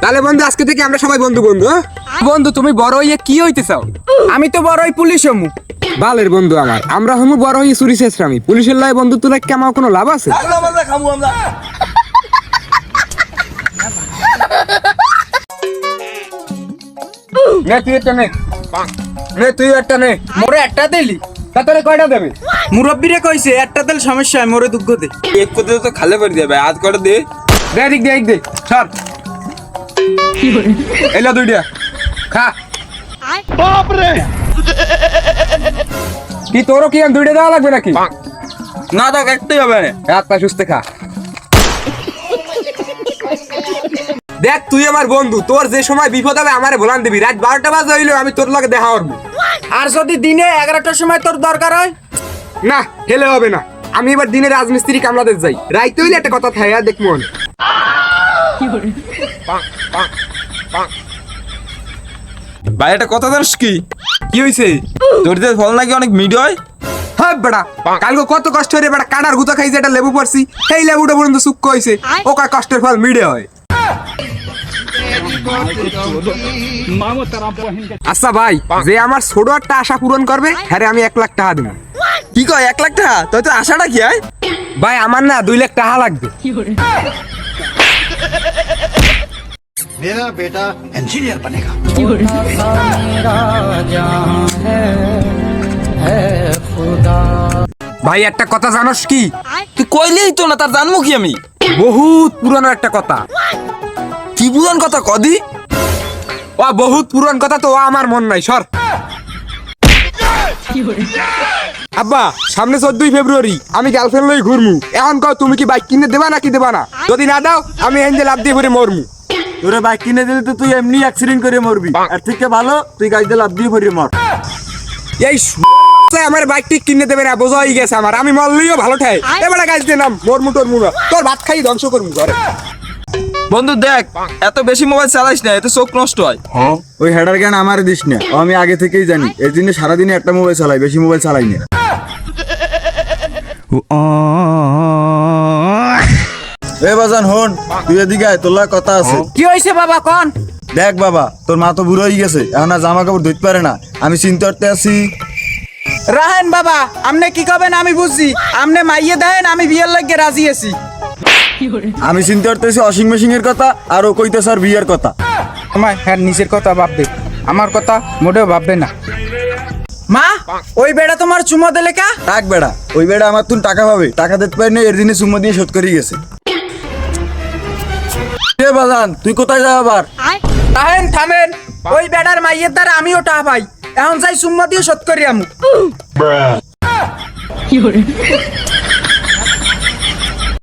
তাহলে বন্ধু আজকে থেকে আমরা সবাই বন্ধু বন্ধু হ্যাঁ? বন্ধু তুমি বড় হইয়ে কি হইতে চাও আমি তো বড় হই পুলিশ হমু। বালের বন্ধু আমার আমরা হমু বড় হই চুরি শেষরামি পুলিশের লাই বন্ধু তুলে কি আমার কোনো লাভ আছে? নে তুই একটা নে। নে তুই একটা নে। মোরে একটা দিলি তা তোরে কয়টা দেবে? মুরব্বীরে কইছে একটা দিল সমস্যা মোরে দুঃখ দে। এক তো খালে করে দেবে আজ করে দে? দে দিক দে দে। সর। এলো দুইটা। খা। কি তোরও কি আর দুইটা দেওয়া লাগবে নাকি? না তো একটাই হবে পা সুস্থে খা। দেখ তুই আমার বন্ধু তোর যে সময় বিপদ হবে আমারে বলান দিবি। রাত বারোটা বাজে হইল আমি তোর লগে দেখা করব আর যদি দিনে এগারোটার সময় তোর দরকার হয়? না হেলে হবে না। আমি এবার দিনে রাজমিস্ত্রি কামলাদের যাই। রাইতে হইলে একটা কথা থাকে দেখ মন। ভাই একটা কথা জানিস কি? কি হইছে? তোর যে ফল নাকি অনেক মিড হয়? হ্যাঁ বেটা কালকে কত কষ্ট হয়ে বেটা কাটার গুতা খাইছে একটা লেবু পড়ছি। এই লেবুটা পর্যন্ত সুক্ষ হইছে ও কয় কষ্টের ফল মিডে হয়। আচ্ছা ভাই যে আমার ছোট একটা আশা পূরণ করবে হ্যাঁ আমি এক লাখ টাকা দিব। কি কয় এক লাখ টাকা? তুই তো আশাটা কি হয়? ভাই আমার না দুই লাখ টাকা লাগবে। मेरा बेटा इंजीनियर बनेगा ভাই একটা কথা জানোস কি তুই কইলেই তো না তার জানবো কি আমি বহুত পুরনো একটা কথা কি বুঝান কথা কদি ও বহুত পুরান কথা তো ও আমার মন নাই সর আব্বা সামনে চোদ্দই ফেব্রুয়ারি আমি গার্লফ্রেন্ড লই ঘুরমু এখন কও তুমি কি বাইক কিনে দেবা নাকি দেবা না যদি না দাও আমি এনজে লাভ দিয়ে ভরে মরমু তোরে বাইক কিনে দিলে তো তুই এমনি অ্যাক্সিডেন্ট করে মরবি। আর থেকে ভালো তুই গাড়ি দিয়ে লাভ দিয়ে পড়ি মর। এই আমার বাইক ঠিক কিনে দেবে না বোঝা হয়ে গেছে আমার। আমি মরলেও ভালো ঠাই। এবারে গাছ দিয়ে নাম মরমু টরমু না। তোর ভাত খাই ধ্বংস করমু ঘরে। বন্ধু দেখ এত বেশি মোবাইল চালাইস না এতে চোখ নষ্ট হয়। ওই হেডার জ্ঞান আমার দিস না। আমি আগে থেকেই জানি। এর জন্য সারাদিনে একটা মোবাইল চালাই বেশি মোবাইল চালাই না। এ বাজান হন তুই এদিকে আয় তোর লগে কথা আছে। কি হইছে বাবা কোন? দেখ বাবা তোর মা তো বুড়ো হয়ে গেছে এখন আর জামা কাপড় ধুতে পারে না। আমি চিন্তা করতে আছি। রাহেন বাবা আমনে কি কবেন আমি বুঝছি। আমনে মাইয়ে দেন আমি বিয়ের লাগে রাজি আছি। আমি চিন্তা করতেছি মেশিন এর কথা আর ও কইতেছে আর বিয়ের কথা। আমার হ্যাঁ নিজের কথা ভাববে। আমার কথা মোটেও ভাববে না। মা ওই বেড়া তোমার চুমো দিলে কা? থাক বেড়া ওই বেড়া আমার তুই টাকা পাবে। টাকা দিতে পারি না এর দিনে সুম্মা দিয়ে শোধ করে গেছে। এ বাজান তুই কোথায় যাও আবার? থামেন থামেন। ওই বেটার মাইয়ের দ্বারা আমিও টাহা পাই। এখন যাই সুম্মা দিয়ে শোধ করি আমু।